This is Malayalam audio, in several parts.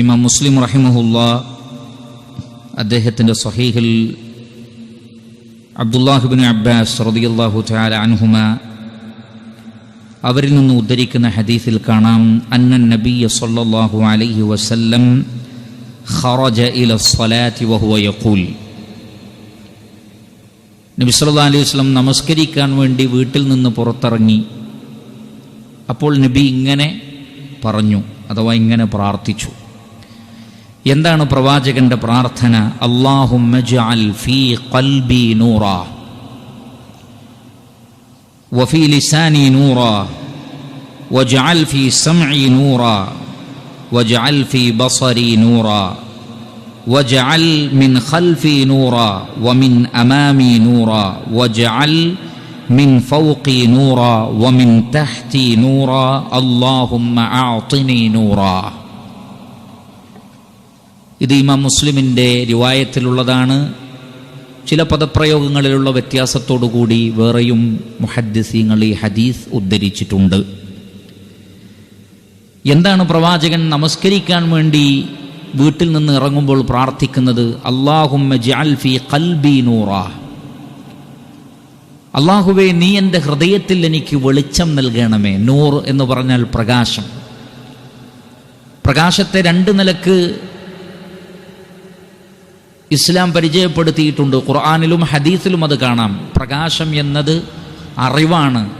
ഇമാം മുസ്ലിം റഹിമഹുല്ല അദ്ദേഹത്തിന്റെ സഹീഹിൽ അബ്ദുല്ലാഹിബിൻ അബ്ബാസ് റതിയല്ലാഹു ചാല അൻഹുമ അവരിൽ നിന്ന് ഉദ്ധരിക്കുന്ന ഹദീസിൽ കാണാം അന്നൻ നബിയ സല്ലല്ലാഹു അലൈഹി വസല്ലം ഖറജ ഇല സ്വലാത്തി വഹുവ യഖൂൽ. നബി സല്ലാ അലൈഹി വസല്ലം നമസ്കരിക്കാൻ വേണ്ടി വീട്ടിൽ നിന്ന് പുറത്തിറങ്ങി. അപ്പോൾ നബി ഇങ്ങനെ പറഞ്ഞു അഥവാ ഇങ്ങനെ പ്രാർത്ഥിച്ചു. എന്താണ് പ്രവാചകന്റെ പ്രാർത്ഥന അള്ളാഹുമ്മ ഫീ ഖൽബി നൂറ وفي لساني نورا واجعل في سمعي نورا واجعل في بصري نورا واجعل من خلفي نورا ومن امامي نورا واجعل من فوقي نورا ومن تحتي نورا اللهم اعطني نورا ഇത് ഇമാം മുസ്ലിമിന്റെ റിവായത്തിലുള്ളതാണ് ചില പദപ്രയോഗങ്ങളിലുള്ള വ്യത്യാസത്തോടുകൂടി വേറെയും മുഹദ്ദിസീങ്ങൾ ഈ ഹദീസ് ഉദ്ധരിച്ചിട്ടുണ്ട്. എന്താണ് പ്രവാചകൻ നമസ്കരിക്കാൻ വേണ്ടി വീട്ടിൽ നിന്ന് ഇറങ്ങുമ്പോൾ പ്രാർത്ഥിക്കുന്നത്? അള്ളാഹുമ്മ കൽബി നൂറ. അള്ളാഹുവെ നീ എന്റെ ഹൃദയത്തിൽ എനിക്ക് വെളിച്ചം നൽകണമേ. നൂർ എന്ന് പറഞ്ഞാൽ പ്രകാശം. പ്രകാശത്തെ രണ്ട് നിലയ്ക്ക് ഇസ്ലാം പരിചയപ്പെടുത്തിയിട്ടുണ്ട്. ഖുർആാനിലും ഹദീസിലും അത് കാണാം. പ്രകാശം എന്നത് അറിവാണ്.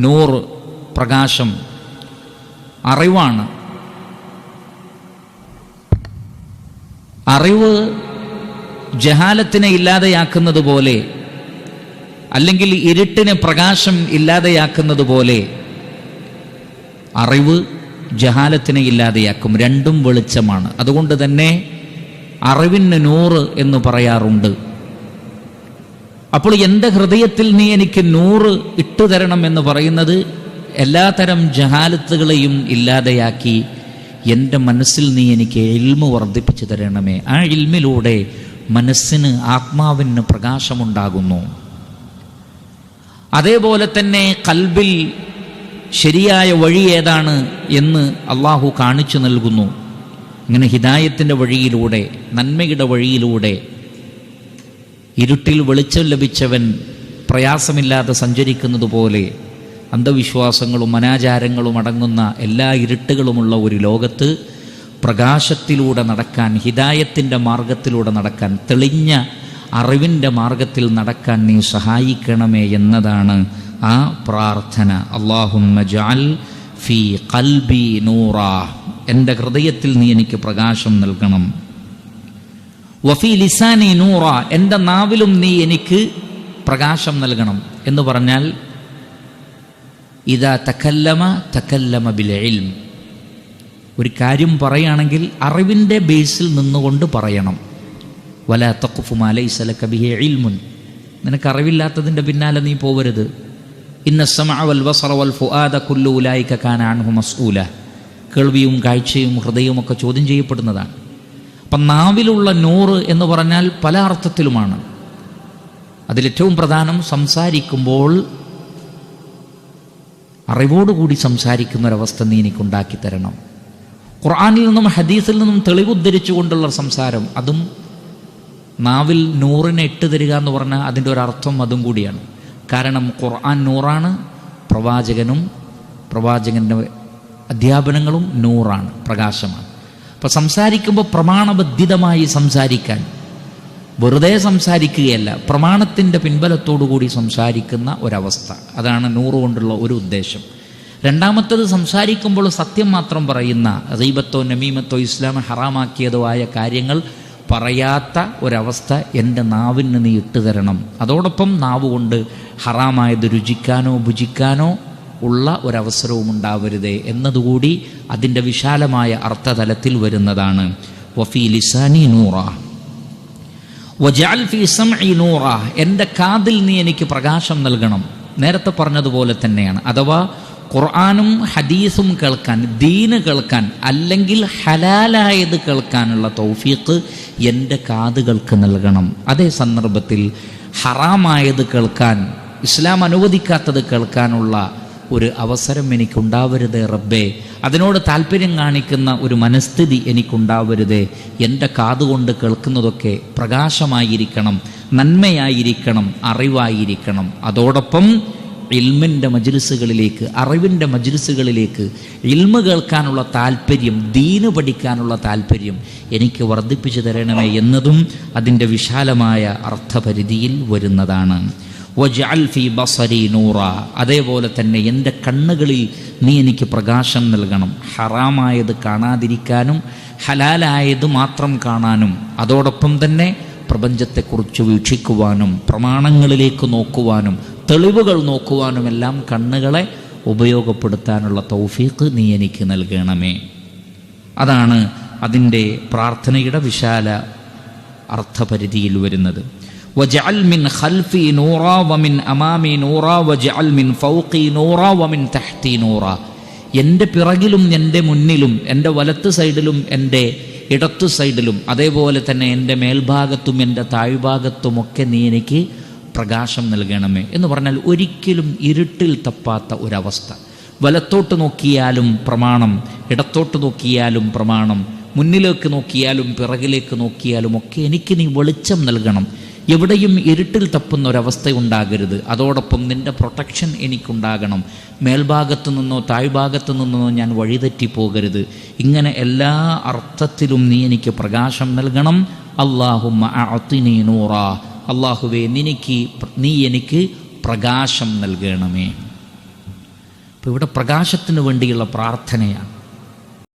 നൂറ് പ്രകാശം അറിവാണ്. അറിവ് ജഹാലത്തിനെ ഇല്ലാതെയാക്കുന്നത് പോലെ അല്ലെങ്കിൽ ഇരുട്ടിന് പ്രകാശം ഇല്ലാതെയാക്കുന്നത് പോലെ അറിവ് ജഹാലത്തിനെ ഇല്ലാതെയാക്കും. രണ്ടും വെളിച്ചമാണ്. അതുകൊണ്ട് തന്നെ അറിവിന് നൂറ് എന്ന് പറയാറുണ്ട്. അപ്പോൾ എന്റെ ഹൃദയത്തിൽ നീ എനിക്ക് നൂറ് ഇട്ടുതരണം എന്ന് പറയുന്നത് എല്ലാതരം ജഹാലത്തുകളെയും ഇല്ലാതെയാക്കി എന്റെ മനസ്സിൽ നീ എനിക്ക് എൽമ വർദ്ധിപ്പിച്ചു തരണമേ. ആ ഇൽമിലൂടെ മനസ്സിന് ആത്മാവിന് പ്രകാശമുണ്ടാകുന്നു. അതേപോലെ തന്നെ കൽബിൽ ശരിയായ വഴി ഏതാണ് എന്ന് അള്ളാഹു കാണിച്ചു നൽകുന്നു. ഇങ്ങനെ ഹിദായത്തിന്റെ വഴിയിലൂടെ നന്മയുടെ വഴിയിലൂടെ ഇരുട്ടിൽ വെളിച്ചം ലഭിച്ചവൻ പ്രയാസമില്ലാതെ സഞ്ചരിക്കുന്നത് പോലെ അന്ധവിശ്വാസങ്ങളും അനാചാരങ്ങളും അടങ്ങുന്ന എല്ലാ ഇരുട്ടുകളുമുള്ള ഒരു ലോകത്ത് പ്രകാശത്തിലൂടെ നടക്കാൻ ഹിദായത്തിന്റെ മാർഗത്തിലൂടെ നടക്കാൻ തെളിഞ്ഞ അറിവിന്റെ മാർഗത്തിൽ നടക്കാൻ നീ സഹായിക്കണമേ എന്നതാണ് ആ പ്രാർത്ഥന. അള്ളാഹുമ്മ ജാൽ ഫി കൽബി നൂറ. എന്റെ ഹൃദയത്തിൽ നീ എനിക്ക് പ്രകാശം നൽകണം. വഫി ലിസാനി നൂറ എന്റെ നാവിലും നീ എനിക്ക് പ്രകാശം നൽകണം എന്ന് പറഞ്ഞാൽ ഇതാ തക്കല്ലമ തക്കല്ലമ ബിൽ ഇൽം. ഒരു കാര്യം പറയുകയാണെങ്കിൽ അറിവിന്റെ ബേസിൽ നിന്നുകൊണ്ട് പറയണം. വല തക്കുഫുമാലൈസലക്ക ബിഹെ ഇൽമുൻ. നിനക്ക് പിന്നാലെ നീ പോവരുത്. ഇന്ന സമഅ വൽ വസറ വൽ ഫുആദ കുല്ലു ഉലൈക കാന മസ്ഊല. കേൾവിയും കാഴ്ചയും ഹൃദയവും ഒക്കെ ചോദ്യം ചെയ്യപ്പെടുന്നതാണ്. അപ്പം നാവിലുള്ള നൂറ് എന്ന് പറഞ്ഞാൽ പല അർത്ഥത്തിലുമാണ്. അതിലേറ്റവും പ്രധാനം സംസാരിക്കുമ്പോൾ അറിവോടുകൂടി സംസാരിക്കുന്ന ഒരവസ്ഥ നീ എനിക്ക് ഉണ്ടാക്കി തരണം. ഖുർആാനിൽ നിന്നും ഹദീസിൽ നിന്നും തെളിവുദ്ധരിച്ചുകൊണ്ടുള്ള സംസാരം അതും നാവിൽ നൂറിനെ ഇട്ട് തരിക എന്ന് പറഞ്ഞാൽ അതിന്റെ ഒരു അർത്ഥം അതും കൂടിയാണ്. കാരണം ഖുർആൻ നൂറാണ് പ്രവാചകനും പ്രവാചകന്റെ അധ്യാപനങ്ങളും നൂറാണ് പ്രകാശമാണ്. അപ്പോൾ സംസാരിക്കുമ്പോൾ പ്രമാണബദ്ധിതമായി സംസാരിക്കാൻ വെറുതെ സംസാരിക്കുകയല്ല പ്രമാണത്തിന്റെ പിൻബലത്തോടുകൂടി സംസാരിക്കുന്ന ഒരവസ്ഥ. അതാണ് നൂറ് കൊണ്ടുള്ള ഒരു ഉദ്ദേശം. രണ്ടാമത്തത് സംസാരിക്കുമ്പോൾ സത്യം മാത്രം പറയുന്ന റീബത്തോ നമീമത്തോ ഇസ്ലാം ഹറാമാക്കിയതോ ആയ കാര്യങ്ങൾ പറയാത്ത ഒരവസ്ഥ എന്റെ നാവിന് നീ ഇട്ടുതരണം. അതോടൊപ്പം നാവ് കൊണ്ട് ഹറാമായത് രുചിക്കാനോ ഭുജിക്കാനോ ഉള്ള ഒരവസരവും ഉണ്ടാവരുതേ എന്നതുകൂടി അതിന്റെ വിശാലമായ അർത്ഥതലത്തിൽ വരുന്നതാണ്. എന്റെ കാതിൽ നീ എനിക്ക് പ്രകാശം നൽകണം. നേരത്തെ പറഞ്ഞതുപോലെ തന്നെയാണ്. അഥവാ ഖുർആാനും ഹദീസും കേൾക്കാൻ ദീന് കേൾക്കാൻ അല്ലെങ്കിൽ ഹലാലായത് കേൾക്കാനുള്ള തൗഫീഖ് എന്റെ കാതുകൾക്ക് നൽകണം. അതേ സന്ദർഭത്തിൽ ഹറാമായത് കേൾക്കാൻ ഇസ്ലാം അനുവദിക്കാത്തത് കേൾക്കാനുള്ള ഒരു അവസരം എനിക്കുണ്ടാവരുത് റബ്ബേ. അതിനോട് താല്പര്യം കാണിക്കുന്ന ഒരു മനസ്ഥിതി എനിക്കുണ്ടാവരുതേ. എന്റെ കാതുകൊണ്ട് കേൾക്കുന്നതൊക്കെ പ്രകാശമായിരിക്കണം നന്മയായിരിക്കണം അറിവായിരിക്കണം. അതോടൊപ്പം ഇൽമിന്റെ മജിലിസുകളിലേക്ക് അറിവിന്റെ മജിലിസുകളിലേക്ക് ഇൽമ കേൾക്കാനുള്ള താല്പര്യം ദീന് പഠിക്കാനുള്ള താല്പര്യം എനിക്ക് വർദ്ധിപ്പിച്ചു തരണമേ എന്നതും അതിന്റെ വിശാലമായ അർത്ഥപരിധിയിൽ വരുന്നതാണ്. അതേപോലെ തന്നെ എന്റെ കണ്ണുകളിൽ നീ എനിക്ക് പ്രകാശം നൽകണം. ഹറാമായത് കാണാതിരിക്കാനും ഹലാലായത് മാത്രം കാണാനും അതോടൊപ്പം തന്നെ പ്രപഞ്ചത്തെക്കുറിച്ച് വീക്ഷിക്കുവാനും പ്രമാണങ്ങളിലേക്ക് നോക്കുവാനും തെളിവുകൾ നോക്കുവാനുമെല്ലാം കണ്ണുകളെ ഉപയോഗപ്പെടുത്താനുള്ള തൗഫീഖ് നീ എനിക്ക് നൽകണമേ. അതാണ് അതിന്റെ പ്രാർത്ഥനയുടെ വിശാല അർത്ഥപരിധിയിൽ വരുന്നത്. വജഅൽ മിൻ ഖൽഫി نورا ومن അമാമി نورا وجعل മിൻ ഫൗഖി نورا ومن തഹ്തി نورا എന്റെ പിറകിലും എന്റെ മുന്നിലും എന്റെ വലത്ത് സൈഡിലും എന്റെ ഇടത്തു സൈഡിലും അതേപോലെ തന്നെ എന്റെ മേൽഭാഗത്തും എന്റെ താഴ്ഭാഗത്തുമൊക്കെ നീ എനിക്ക് പ്രകാശം നൽകണമേ എന്ന് പറഞ്ഞാൽ ഒരിക്കലും ഇരുട്ടിൽ തപ്പാത്ത ഒരവസ്ഥ. വലത്തോട്ട് നോക്കിയാലും പ്രമാണം ഇടത്തോട്ട് നോക്കിയാലും പ്രമാണം മുന്നിലേക്ക് നോക്കിയാലും പിറകിലേക്ക് നോക്കിയാലും ഒക്കെ എനിക്ക് നീ വെളിച്ചം നൽകണം. എവിടെയും ഇരുട്ടിൽ തപ്പുന്ന ഒരവസ്ഥ ഉണ്ടാകരുത്. അതോടൊപ്പം നിന്റെ പ്രൊട്ടക്ഷൻ എനിക്കുണ്ടാകണം. മേൽഭാഗത്തു നിന്നോ താഴ്ഭാഗത്തു നിന്നോ ഞാൻ വഴിതെറ്റി പോകരുത്. ഇങ്ങനെ എല്ലാ അർത്ഥത്തിലും നീ എനിക്ക് പ്രകാശം നൽകണം. അള്ളാഹുമ്മ നൂറ. അള്ളാഹുവേ നിനക്ക് നീ എനിക്ക് പ്രകാശം നൽകണമേ. അപ്പോൾ ഇവിടെ പ്രകാശത്തിന് വേണ്ടിയുള്ള പ്രാർത്ഥനയാണ്.